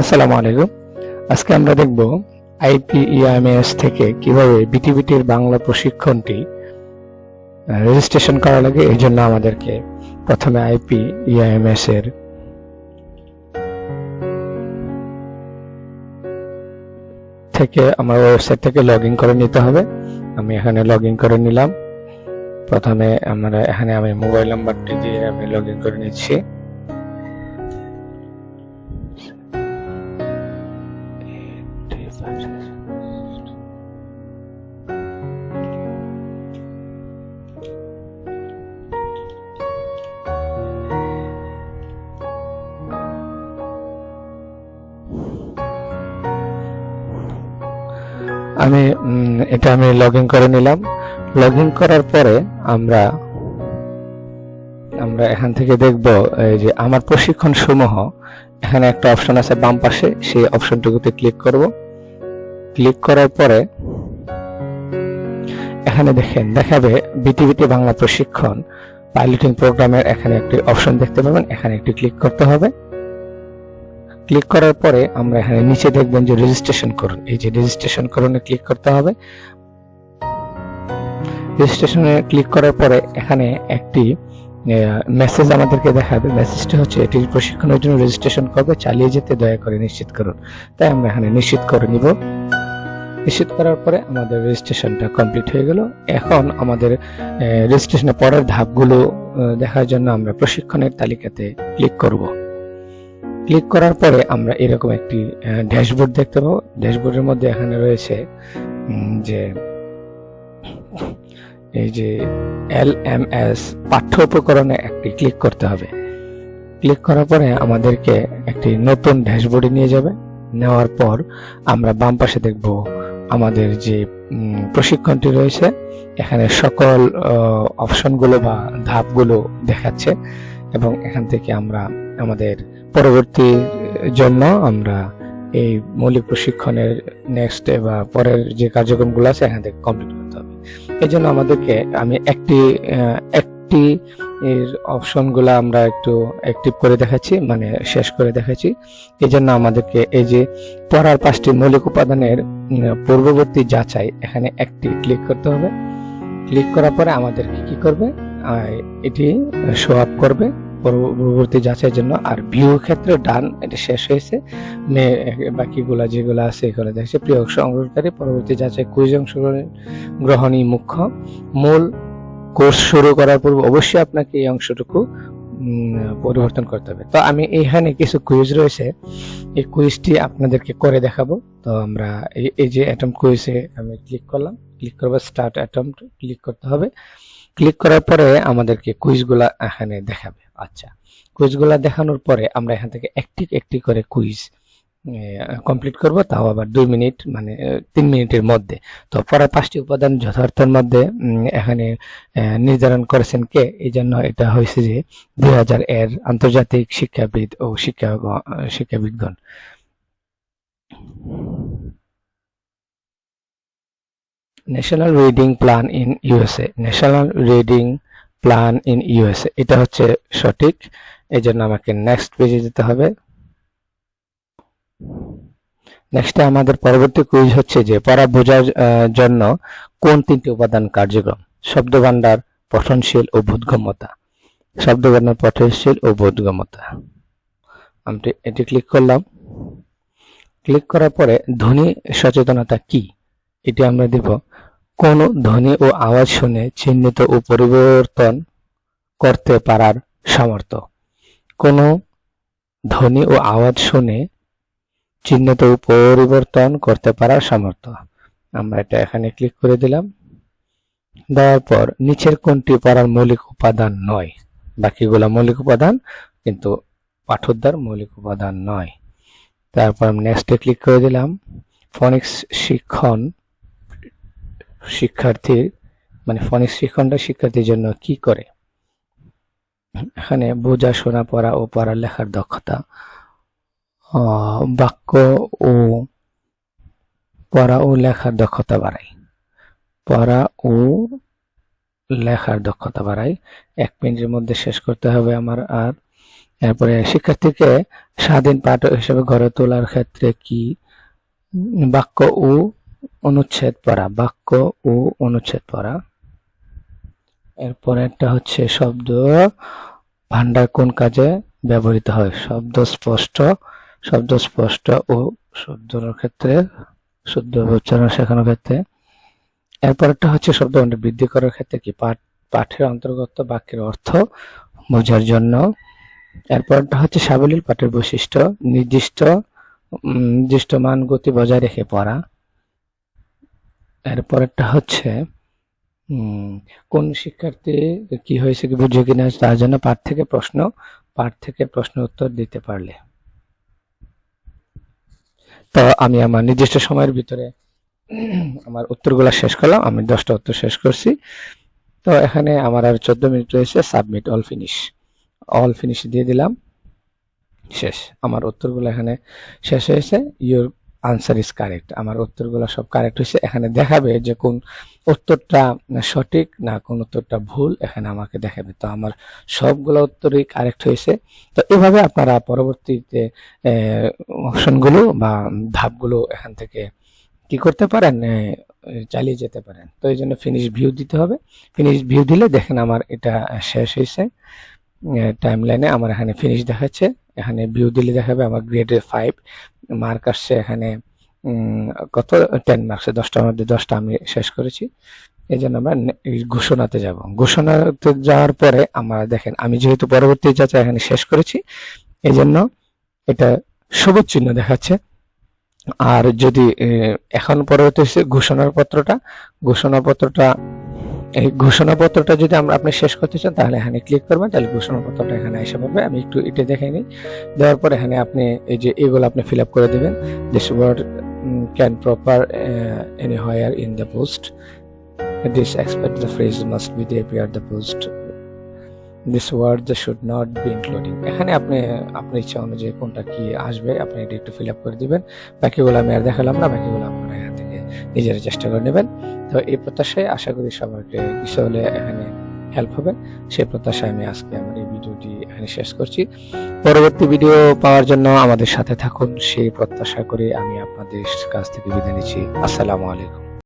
আসসালামু আলাইকুম। আজকে আমরা দেখব আইপিইএমএস থেকে কীভাবে বিটিবিটির বাংলা প্রশিক্ষণটি রেজিস্ট্রেশন করা লাগে, এই জন্য আমাদেরকে প্রথমে আইপিইএমএস এর থেকে আমার ওয়েবসাইট থেকে লগ ইন করে নিতে হবে। আমি এখানে লগ ইন করে নিলাম। প্রথমে আমরা, এখানে আমি মোবাইল নাম্বারটি দিয়ে আমি লগ ইন করে নিচ্ছি। আমি এটা আমি লগ ইন করে নিলাম। লগ ইন করার পরে আমরা আমরা এখান থেকে দেখব, এই যে আমার প্রশিক্ষণ সমূহ এখানে একটা অপশন আছে বাম পাশে, সেই অপশনটুকুতে ক্লিক করব। ক্লিক করার পরে এখানে দেখেন, দেখাবে বিটিবিটি বাংলা প্রশিক্ষণ পাইলটিং প্রোগ্রামের এখানে একটি অপশন দেখতে পাবেন। এখানে একটি ক্লিক করতে হবে। ক্লিক করার পরে আমরা এখানে নিচে দেখবেন যে রেজিস্ট্রেশন করুন। এই যে রেজিস্ট্রেশন করুনে ক্লিক করতে হবে। রেজিস্ট্রেশনে ক্লিক করার পরে এখানে একটি মেসেজ আমাদেরকে দেখাবে। মেসেজটি হচ্ছে এটির প্রশিক্ষণের জন্য রেজিস্ট্রেশন করবে। চালিয়ে যেতে দয়া করে নিশ্চিত করুন। তাই আমরা এখানে নিশ্চিত করে নিব। নিশ্চিত করার পরে আমাদের রেজিস্ট্রেশনটা কমপ্লিট হয়ে গেল। এখন আমাদের রেজিস্ট্রেশনের পরের ধাপগুলো দেখার জন্য আমরা প্রশিক্ষণের তালিকাতে ক্লিক করব। ক্লিক করার পরে আমরা এরকম একটি ড্যাশবোর্ড দেখতে পাবো। ড্যাশবোর্ডের মধ্যে এখানে রয়েছে যে, এই যে, এল এম এস পাঠ্য উপকরণে একটি ক্লিক করতে হবে। ক্লিক করার পরে আমাদেরকে একটি নতুন ড্যাশবোর্ডে নিয়ে যাবে। নেওয়ার পর আমরা বাম পাশে দেখব আমাদের যে প্রশিক্ষণটি রয়েছে, এখানে সকল অপশনগুলো বা ধাপগুলো দেখাচ্ছে এবং এখান থেকে আমরা আমাদের পরবর্তী জন্য আমরা এই মৌলিক প্রশিক্ষণের নেক্সট বা পরের যে কার্যক্রমগুলো আছে এখান থেকে কমপ্লিট করতে হবে। এই জন্য আমাদেরকে আমি একটি একটি এর অপশনগুলো আমরা একটু অ্যাক্টিভ করে দেখাচ্ছি মানে শেষ করে দেখাচ্ছি। এই জন্য আমাদেরকে এই যে পড়ার পাঁচটি মৌলিক উপাদানের পূর্ববর্তী যাচাই, এখানে একটি ক্লিক করতে হবে। ক্লিক করার পরে আমাদেরকে কি করবে? এটি শো আপ করবে। পরবর্তী যাচাইয়ের জন্য। আর ভিউ ক্ষেত্রে ডান, এটা শেষ হয়েছে। বাকিগুলা যেগুলো আছে এগুলো দেখছে। প্রিয় অংশগ্রহণকারী, পরবর্তী যাচাই কুইজ অংশগ্রহণ গ্রহণই মুখ্য। মূল কোর্স শুরু করার পূর্বে অবশ্যই আপনাকে এই অংশটুকু পরিবর্তন করতে হবে। তো আমি এইখানে কিছু কুইজ রয়েছে। এই কুইজটি আপনাদেরকে করে দেখাবো। তো আমরা এই যে অ্যাটম কুইজে আমি ক্লিক করলাম। ক্লিক করব স্টার্ট অ্যাটম ক্লিক করতে হবে। ক্লিক করার পরে আমাদেরকে কুইজগুলা এখানে দেখাবে। আচ্ছা কুইজগুলা দেখানোর পরে আমরা এখান থেকে একটি একটি করে কুইজ কমপ্লিট করব, তাও আবার দুই মিনিট মানে তিন মিনিটের মধ্যে। তো পরে পাঁচটি উপাদান যথার্থের মধ্যে এখানে নির্ধারণ করেছেন কে? এই জন্য এটা হয়েছে যে, দুই হাজার এর আন্তর্জাতিক শিক্ষাবিদ ও শিক্ষা শিক্ষাবিদগণ। National reading plan in USA national reading plan in USA এটা হচ্ছে সঠিক। এই জন্য আমাকে নেক্সট পেজে যেতে হবে। নেক্সট আমাদের পরবর্তী কুইজ হচ্ছে যে, পড়া বোঝার জন্য কোন তিনটি উপাদান কার্যক্রম? শব্দ ভান্ডার পঠনশীল ও বোধগম্যতা। শব্দ ভান্ডার পঠনশীল ও বোধগম্যতা। আমি এটি ক্লিক করলাম। ক্লিক করার পরে ধ্বনি সচেতনতা কি? এটি আমরা দিব। কোন ধ্বনি ও আওয়াজ শুনে চিহ্নিত ও পরিবর্তন করতে পারার সামর্থ্য। কোন ধ্বনি ও আওয়াজ শুনে চিহ্নিত ও পরিবর্তন করতে পারার সামর্থ্য। আমরা এটা এখানে ক্লিক করে দিলাম। দেওয়ার পর নিচের কোনটি পড়ার মৌলিক উপাদান নয়। বাকিগুলো মৌলিক উপাদান, কিন্তু পাঠোদ্ধার মৌলিক উপাদান নয়। তারপর আমি নেক্সটে ক্লিক করে দিলাম। ফনিক্স শিক্ষণ শিক্ষার্থীর মানে ফনিক্স শিক্ষণটা শিক্ষার্থীর জন্য কি করে? এখানে বোঝা, শোনা, পড়া ও পড়া লেখার দক্ষতা বাক্য ও পড়া ও লেখার দক্ষতা বাড়ায়। পড়া ও লেখার দক্ষতা বাড়ায়। এক মিনিটের মধ্যে শেষ করতে হবে আমার আর। এরপরে শিক্ষার্থীকে স্বাধীন পাঠ হিসেবে গড়ে তোলার ক্ষেত্রে কি বাক্য ও অনুচ্ছেদ পড়া, বাক্য ও অনুচ্ছেদ পড়া। এরপর একটা হচ্ছে শব্দ ভান্ডার কোন কাজে ব্যবহৃত হয়? শব্দ স্পষ্ট শব্দ স্পষ্ট ও শুদ্ধর ক্ষেত্রে, শুদ্ধ উচ্চারণ শেখানোর ক্ষেত্রে। এরপর একটা হচ্ছে শব্দ বৃদ্ধি করার ক্ষেত্রে কি? পাঠ, পাঠের অন্তর্গত বাক্যের অর্থ বোঝার জন্য। এরপরটা হচ্ছে সাবলীল পাঠের বৈশিষ্ট্য, নির্দিষ্ট নির্দিষ্ট মান, গতি বজায় রেখে পড়া। এরপরেরটা হচ্ছে কোন শিক্ষার্থী কি হয়েছে কি বুঝে কিনা তার জন্য পাঠ থেকে প্রশ্ন, পাঠ থেকে প্রশ্ন উত্তর দিতে পারলে। তো আমি আমার নির্দিষ্ট সময়ের ভিতরে, আমার উত্তরগুলো শেষ করলাম, আমি দশটা উত্তর শেষ করছি। তো এখানে আমার আর চোদ্দ মিনিট রয়েছে submit all finish all finish দিয়ে দিলাম, শেষ। আমার উত্তরগুলো এখানে শেষ হয়েছে। ইউর আনসার ইজ কারেক্ট আমার উত্তরগুলো সব কারেক্ট হয়েছে। এখানে দেখাবে যে কোন উত্তরটা সঠিক না কোন উত্তরটা ভুল। এখানে আমাকে দেখাবে। তো আমার সবগুলো উত্তরই কারেক্ট হয়েছে। তো এভাবে আপনারা পরবর্তীতে অপশনগুলো বা ধাপগুলো এখান থেকে কি করতে পারেন? চালিয়ে যেতে পারেন। তো এই জন্য ফিনিশ ভিউ দিতে হবে। ফিনিশ ভিউ দিলে দেখেন আমার এটা শেষ হয়েছে। টাইম লাইনে আমার এখানে ফিনিশ দেখাচ্ছে। এখানে ভিউ দিলে দেখা যাবে আমার গ্রেডে ফাইভ মার্ক আসছে এখানে কত? টেন মার্কসে দশটার মধ্যে দশটা আমি শেষ করেছি। এই জন্য আমরা ঘোষণাতে যাব। ঘোষণাতে যাওয়ার পরে আমরা দেখেন, আমি যেহেতু পরবর্তী যাচাই এখানে শেষ করেছি এই জন্য এটা সবুজ চিহ্ন দেখাচ্ছে। আর যদি এখন পরবর্তী ঘোষণার পত্রটা ঘোষণাপত্রটা এই ঘোষণাপত্রটা যদি আমরা আপনি শেষ করতে চান, তাহলে এখানে ক্লিক করবেন, তাহলে ঘোষণাপত্রটা এখানে এসে পড়বে। আমি একটু এটা দেখে নিই। দেওয়ার পর এখানে আপনি এই যে এগুলো আপনি ফিল আপ করে দেবেন। This word can appear anywhere in the post this exact the phrase must be appear the post this word the should not be including এখানে আপনি আপনার ইচ্ছা অনুযায়ী কোনটা কি আসবে, আপনি এটা একটু ফিল আপ করে দিবেন। বাকিগুলো আমি আর দেখালাম না, বাকিগুলো আপনারা এখান থেকে নিজেরা চেষ্টা করে নেবেন। তো এই প্রত্যাশায় আশা করি সবাইকে কিছু হলে এখানে হেল্প হবে। সেই প্রত্যাশায় আমি আজকে আমার এই ভিডিওটি এখানে শেষ করছি। পরবর্তী ভিডিও পাওয়ার জন্য আমাদের সাথে থাকুন। সেই প্রত্যাশা করে আমি আপনাদের কাছ থেকে বিদায় নিচ্ছি। আসসালামু আলাইকুম।